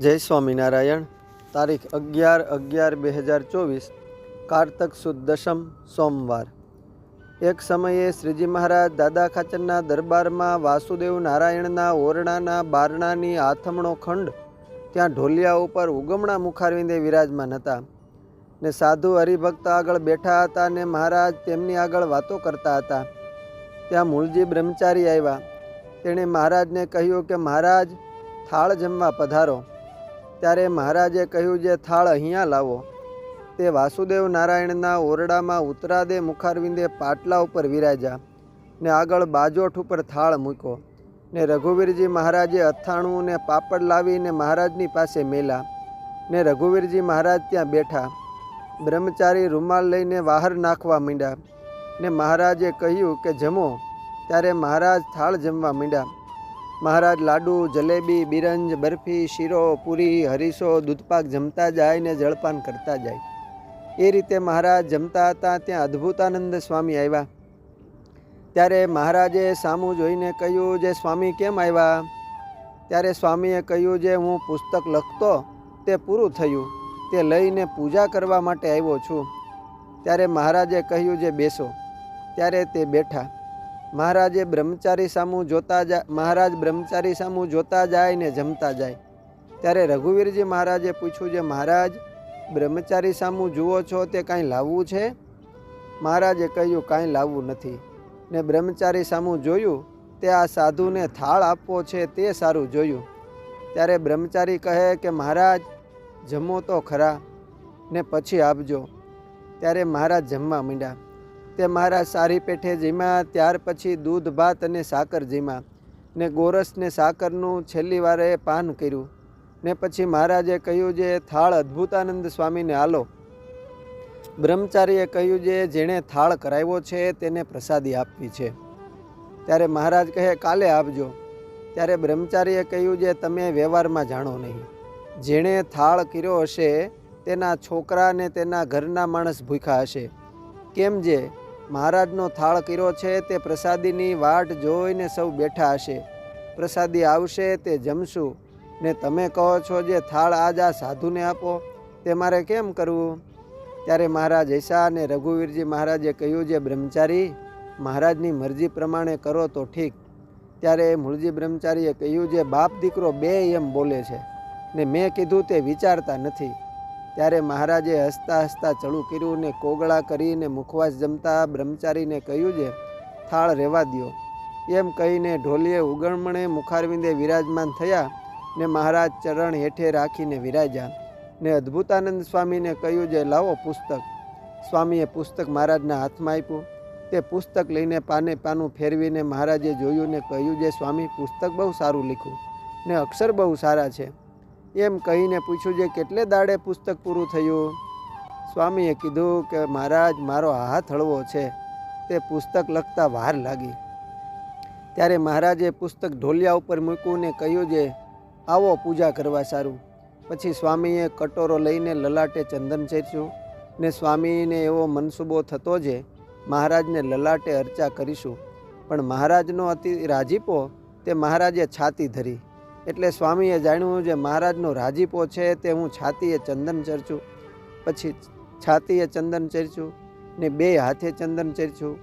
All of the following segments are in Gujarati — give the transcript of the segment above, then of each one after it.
જય સ્વામિનારાયણ. તારીખ અગિયાર અગિયાર બે હજાર ચોવીસ, કારતક સુદ દશમ, સોમવાર. એક સમયે શ્રીજી મહારાજ દાદા ખાચરના દરબારમાં વાસુદેવ નારાયણના ઓરડાના બારણાની આથમણો ખંડ ત્યાં ઢોલિયા ઉપર ઉગમણા મુખારવિંદે વિરાજમાન હતા ને સાધુ હરિભક્ત આગળ બેઠા હતા ને મહારાજ તેમની આગળ વાતો કરતા હતા. ત્યાં મૂળજી બ્રહ્મચારી આવ્યા. તેણે મહારાજને કહ્યું કે મહારાજ, થાળ જમવા પધારો. ત્યારે મહારાજે કહ્યું, જે થાળ અહીંયા લાવો. તે વાસુદેવ નારાયણના ઓરડામાં ઉતરાદે મુખારવિંદે પાટલા ઉપર વિરાજ્યા ને આગળ બાજોઠ ઉપર થાળ મૂક્યો ને રઘુવીરજી મહારાજે અથાણું ને પાપડ લાવીને મહારાજની પાસે મેલા ને રઘુવીરજી મહારાજ ત્યાં બેઠા. બ્રહ્મચારી રૂમાલ લઈને બહાર નાખવા માંડ્યા ને મહારાજે કહ્યું કે, જમો. ત્યારે મહારાજ થાળ જમવા માંડ્યા. મહારાજ લાડુ, જલેબી, બિરંજ, બરફી, શીરો, પૂરી હરીસો દૂધપાક જમતા જાય ને જળપાન કરતા જાય. એ રીતે મહારાજ જમતા હતા, ત્યાં અદ્ભુતાનંદ સ્વામી આવ્યા. ત્યારે મહારાજે સામું જોઈને કહ્યું, જે સ્વામી કેમ આવ્યા? ત્યારે સ્વામીએ કહ્યું, જે હું પુસ્તક લખતો તે પૂરું થયું. તે લઈને પૂજા કરવા માટે આવ્યો છું. ત્યારે મહારાજે કહ્યું, જે બેસો. ત્યારે તે બેઠા. મહારાજે બ્રહ્મચારી સામું જોતા જાય, મહારાજ બ્રહ્મચારી સામું જોતા જાય ને જમતા જાય. ત્યારે રઘુવીરજી મહારાજે પૂછ્યું જે મહારાજ, બ્રહ્મચારી સામું જુઓ છો તે કાંઈ લાવવું છે? મહારાજે કહ્યું, કાંઈ લાવવું નથી. ને બ્રહ્મચારી સામું જોયું, તે આ સાધુને થાળ આપવો છે તે સારું જોયું. ત્યારે બ્રહ્મચારી કહે કે, મહારાજ, જમો તો ખરા, ને પછી આપજો. ત્યારે મહારાજ જમવા માંડ્યા. તે મારા સારી પેઠે જીમ્યા, ત્યાર પછી દૂધ, ભાત અને સાકર જીમ્યા ને ગોરસ ને સાકરનું છેલ્લી વારે પાન કર્યું ને પછી મહારાજે કહ્યું જે, થાળ અદ્ભુતાનંદ સ્વામીને આલો. બ્રહ્મચારીએ કહ્યું જે, જેણે થાળ કરાવ્યો છે, તેને પ્રસાદી આપવી છે. ત્યારે મહારાજ કહે, કાલે આપજો. ત્યારે બ્રહ્મચારીએ કહ્યું જે, તમે વ્યવહારમાં જાણો નહીં. જેણે થાળ કર્યો હશે, તેના છોકરા ને તેના ઘરના માણસ ભૂખ્યા હશે. કેમ જે? મહારાજનો થાળ કર્યો છે, તે પ્રસાદીની વાટ જોઈને સૌ બેઠા હશે. પ્રસાદી આવશે, તે જમશું. ને તમે કહો છો જે થાળ આજ આ સાધુને આપો, તે મારે કેમ કરવું? ત્યારે મહારાજ એસા અને રઘુવીરજી મહારાજે કહ્યું, જે બ્રહ્મચારી મહારાજની મરજી પ્રમાણે કરો તો ઠીક. ત્યારે મૂળજી બ્રહ્મચારીએ કહ્યું, જે બાપ દીકરો બે એમ બોલે છે, ને મેં કીધું તે વિચારતા નથી. ત્યારે મહારાજે હસતા હસતા ચડું કર્યું ને કોગળા કરીને મુખવાસ જમતા બ્રહ્મચારીને કહ્યું છે થાળ રહેવા દ્યો. એમ કહીને ઢોલીએ ઉગણમણે મુખારવિંદે વિરાજમાન થયા ને મહારાજ ચરણ હેઠે રાખીને વિરાજ્યા ને અદ્ભુતાનંદ સ્વામીને કહ્યું જે, લાવો પુસ્તક. સ્વામીએ પુસ્તક મહારાજના હાથમાં આપ્યું. તે પુસ્તક લઈને પાને પાનું ફેરવીને મહારાજે જોયું ને કહ્યું જે, સ્વામી પુસ્તક બહુ સારું લખ્યું ને અક્ષર બહુ સારા છે. એમ કહીને પૂછ્યું જે કેટલે દાડે પુસ્તક પૂરું થયું? સ્વામીએ કીધું કે, મહારાજ, મારો હાથ હળવો છે. તે પુસ્તક લખતા વાર લાગી. ત્યારે મહારાજે પુસ્તક ઢોલિયા ઉપર મૂક્યું ને કહ્યું જે આવો પૂજા કરવા સારું. પછી સ્વામીએ કટોરો લઈને લલાટે ચંદન ચેર્યું ને સ્વામીને એવો મનસૂબો થતો જે મહારાજને લલાટે અર્ચા કરીશું. પણ મહારાજનો અતિ રાજીપો તે મહારાજે છાતી ધરી. એટલે સ્વામીએ જાણ્યું જે મહારાજનો રાજીપો છે તે હું છાતીએ ચંદન ચરચું. પછી છાતીએ ચંદન ચરચું ને બે હાથે ચંદન ચરચું,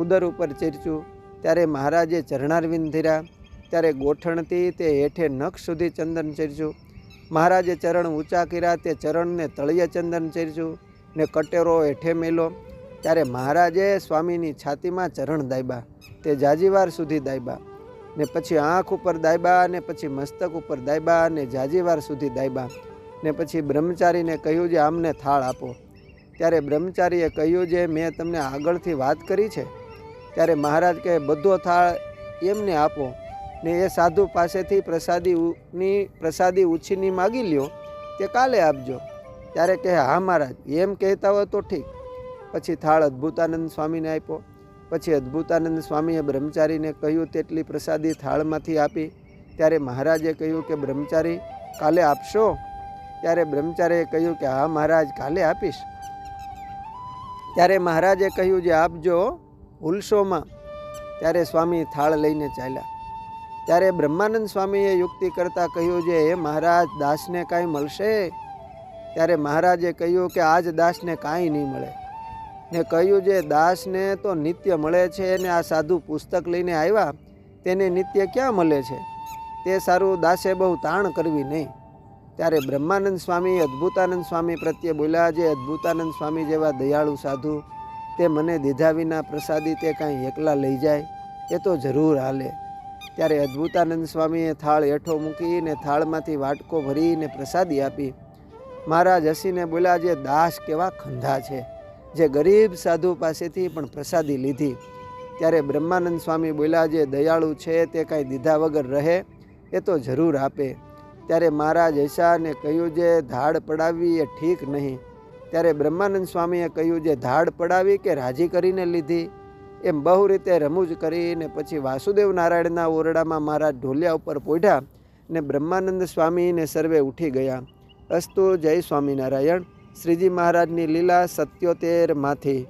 ઉદર ઉપર ચરચું. ત્યારે મહારાજે ચરણારવિંદ ધર્યા ત્યારે ગોઠણથી તે હેઠે નખ સુધી ચંદન ચરચું. મહારાજે ચરણ ઊંચા કર્યા, તે ચરણને તળિયે ચંદન ચરચું ને કટેરો હેઠે મેલો. ત્યારે મહારાજે સ્વામીની છાતીમાં ચરણ દાયબા, તે જાજીવાર સુધી દાયબા. ને પછી આંખ ઉપર દાયબા ને પછી મસ્તક ઉપર દાયબા ને જાજીવાર સુધી દાયબા ને પછી બ્રહ્મચારીને કહ્યું જે આમને થાળ આપો. ત્યારે બ્રહ્મચારીએ કહ્યું જે મેં તમને આગળથી વાત કરી છે, ત્યારે મહારાજ કહે, બધો થાળ એમને આપો. ને એ સાધુ પાસેથી પ્રસાદીની પ્રસાદી ઉછીની માગી લ્યો, તે કાલે આપજો. ત્યારે કહે, હા મહારાજ. એમ કહેતા હોય તો ઠીક. પછી થાળ અદ્ભુતાનંદ સ્વામીને આપ્યો. પછી અદ્ભુતાનંદ સ્વામીએ બ્રહ્મચારીને કહ્યું, તેટલી પ્રસાદી થાળમાંથી આપી. ત્યારે મહારાજે કહ્યું કે, બ્રહ્મચારી, કાલે આપશો? ત્યારે બ્રહ્મચારીએ કહ્યું કે, હા મહારાજ, કાલે આપીશ. ત્યારે મહારાજે કહ્યું, જે આપજો ભૂલશોમાં ત્યારે સ્વામી થાળ લઈને ચાલ્યા. ત્યારે બ્રહ્માનંદ સ્વામીએ યુક્તિ કરતાં કહ્યું જે હે મહારાજ, દાસને કાંઈ મળશે? ત્યારે મહારાજે કહ્યું કે, આજ દાસને કાંઈ નહીં મળે. ને કહ્યું જે દાસને તો નિત્ય મળે છે ને આ સાધુ પુસ્તક લઈને આવ્યા, તેને નિત્ય ક્યાં મળે છે? તે સારું દાસે બહુ તાણ કરવી નહીં. ત્યારે બ્રહ્માનંદ સ્વામી, અદ્ભુતાનંદ સ્વામી પ્રત્યે બોલ્યા, જે અદ્ભુતાનંદ સ્વામી જેવા દયાળુ સાધુ, તે મને દીધા વિના પ્રસાદી તે કાંઈ એકલા લઈ જાય, એ તો જરૂર હાલે. ત્યારે અદ્ભુતાનંદ સ્વામીએ થાળ હેઠો મૂકીને થાળમાંથી વાટકો ભરીને પ્રસાદી આપી. મહારાજ હસીને બોલ્યા, જે દાસ કેવા ખંધા છે. જે ગરીબ સાધુ પાસેથી પણ પ્રસાદી લીધી. ત્યારે બ્રહ્માનંદ સ્વામી બોલ્યા, જે દયાળુ છે તે કાંઈ દીધા વગર રહે, એ તો જરૂર આપે. ત્યારે મહારાજ હૈસાને કહ્યું, જે ધાડ પડાવવી એ ઠીક નહીં. ત્યારે બ્રહ્માનંદ સ્વામીએ કહ્યું, જે ધાડ પડાવી કે રાજી કરીને લીધી? એમ બહુ રીતે રમૂજ કરીને પછી વાસુદેવ નારાયણના ઓરડામાં મહારાજ ઢોલિયા ઉપર પોઢ્યા ને બ્રહ્માનંદ સ્વામીને સર્વે ઉઠી ગયા. અસ્તુ જય સ્વામિનારાયણ. શ્રીજી મહારાજની લીલા સત્યોતેરમાંથી